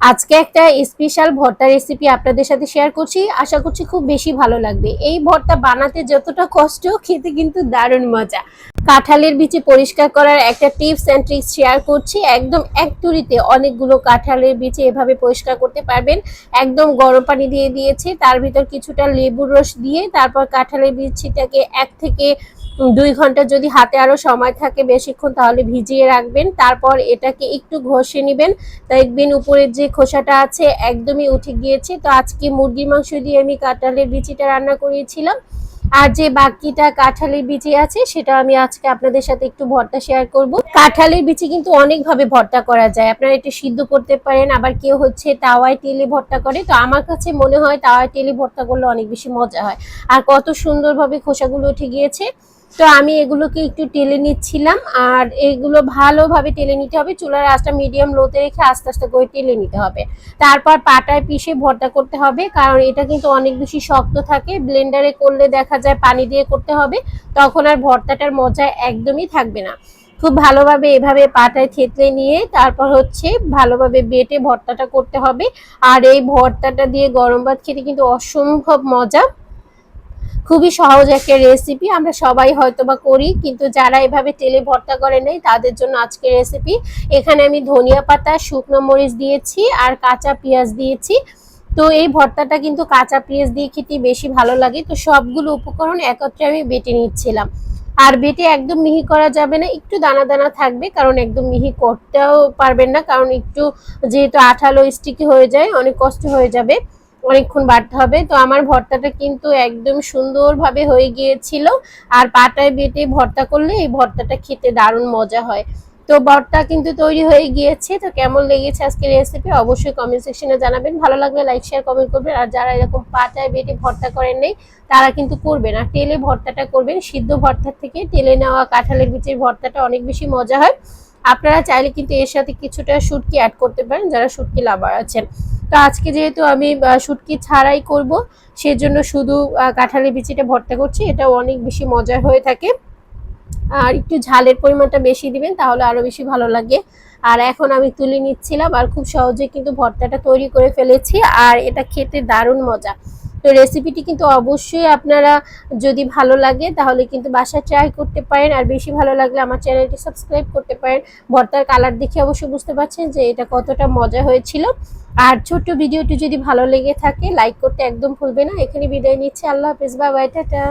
আজকে একটা স্পেশাল ভর্তা রেসিপি আপনাদের সাথে শেয়ার করছি। আশা করছি খুব বেশি ভালো লাগবে। এই ভর্তা বানাতে যতটা কষ্ট, খেতে কিন্তু দারুণ মজা। কাঁঠালের বিচি পরিষ্কার করার একটা টিপস অ্যান্ড ট্রিক্স শেয়ার করছি। একদম এক তুরিতে অনেকগুলো কাঁঠালের বিচি এভাবে পরিষ্কার করতে পারবেন। একদম গরম পানি দিয়ে দিয়েছে। তার ভিতর কিছুটা লেবুর রস দিয়ে তারপর কাঁঠালের বিচিটাকে এক থেকে দুই ঘণ্টা যদি হাতে আরও সময় থাকে বেশিক্ষণ তাহলে ভিজিয়ে রাখবেন। তারপর এটাকে একটু ঘষে নেবেন। দেখবেন উপরের যে খোসাটা আছে একদমই উঠে গিয়েছে। তো আজকে মুরগির মাংস দিয়ে আমি কাঁঠালের বিচিটা রান্না করিয়েছিলাম আর যে বাকিটা কাঁঠালের বিচি আছে সেটা আমি আজকে আপনাদের সাথে একটু ভর্তা শেয়ার করব। কাঁঠালের বিচি কিন্তু অনেকভাবে ভর্তা করা যায়। আপনারা এটা সিদ্ধ করতে পারেন, আবার কেউ হচ্ছে তাওয়ায় তেলে ভর্তা করে। তো আমার কাছে মনে হয় তাওয়ায় তেলে ভর্তা করলে অনেক বেশি মজা হয়। আর কত সুন্দরভাবে খোসাগুলো উঠে গিয়েছে। তো আমি এগুলোকে একটু টেলে নিচ্ছিলাম আর এগুলো ভালোভাবে টেলে নিতে হবে। চুলার আঁচটা মিডিয়াম লোতে রেখে আস্তে আস্তে করে টেলে নিতে হবে। তারপর পাটায় পিষে ভর্তা করতে হবে, কারণ এটা কিন্তু অনেক বেশি শক্ত থাকে। ব্লেন্ডারে করলে দেখা যায় পানি দিয়ে করতে হবে, তখন আর ভর্তাটার মজা একদমই থাকবে না। খুব ভালোভাবে এভাবে পাটায় থেতলে নিয়ে তারপর হচ্ছে ভালোভাবে বেটে ভর্তাটা করতে হবে। আর এই ভর্তাটা দিয়ে গরম ভাত খেতে কিন্তু অসম্ভব মজা। খুবই সহজ একটা রেসিপি আমরা সবাই হয়তো বা করি, কিন্তু যারা এভাবে তেলে ভর্তা করে নেই, তাদের জন্য আজকের রেসিপি এখানে আমি ধনিয়া পাতা, শুকনো মরিচ দিয়েছি আর কাঁচা পেঁয়াজ দিয়েছি। তো এই ভর্তাটা কিন্তু কাঁচা পেঁয়াজ দিয়ে খেতে বেশি ভালো লাগে। তো সবগুলো উপকরণ একত্রে আমি বেটে নিচ্ছিলাম। আর বেটে একদম মিহি করা যাবে না, একটু দানা দানা থাকবে, কারণ একদম মিহি করতেও পারবেন না, কারণ একটু যেহেতু আঠালো স্টিকি হয়ে যায়, অনেক কষ্ট হয়ে যাবে। অনেকক্ষণ বাড়তে হবে। তো আমার ভর্তাটা কিন্তু একদম সুন্দরভাবে হয়ে গিয়েছিল। আর পাটায় বেটে ভর্তা করলে এই ভর্তাটা খেতে দারুণ মজা হয়। তো ভর্তা কিন্তু তৈরি হয়ে গিয়েছে। তো কেমন লেগেছে আজকের রেসিপি অবশ্যই কমেন্ট সেকশনে জানাবেন। ভালো লাগলে লাইক শেয়ার কমেন্ট করবেন। আর যারা এরকম পাটায় বেটে ভর্তা করেন নেই, তারা কিন্তু করবেন। আর তেলে ভর্তাটা করবেন। সিদ্ধ ভর্তার থেকে তেলে নেওয়া কাঁঠালের বিচের ভর্তাটা অনেক বেশি মজা হয়। আপনারা চাইলে কিন্তু এর সাথে কিছুটা শুটকি অ্যাড করতে পারেন। যারা শুটকি লাভার আছেন। তো আজকে যেহেতু আমি শুটকি ছাড়াই করব, সেজন্য শুধু কাঁঠালি বিচিটা ভর্তা করছি এটা অনেক বেশি মজার হয়ে থাকে। আর একটু ঝালের পরিমাণটা বেশি দিবেন, তাহলে আরও বেশি ভালো লাগে। আর এখন আমি তুলে নিচ্ছিলাম, আর খুব সহজে কিন্তু ভর্তাটা তৈরি করে ফেলেছি, আর এটা খেতে দারুণ মজা। তো রেসিপিটি কিন্তু অবশ্যই আপনারা যদি ভালো লাগে, তাহলে কিন্তু বাসায় ট্রাই করতে পারেন। আর বেশি ভালো লাগলে আমার চ্যানেলটি সাবস্ক্রাইব করতে পারেন। ভর্তার কালার দেখে অবশ্যই বুঝতে পারছেন যে এটা কতটা মজা হয়েছিল। আর ছোট্ট ভিডিওটি যদি ভালো লেগে থাকে লাইক করতে একদম ভুলবে না। এখানে বিদায় নিচ্ছে। আল্লাহ হাফিজ। Bye bye tata.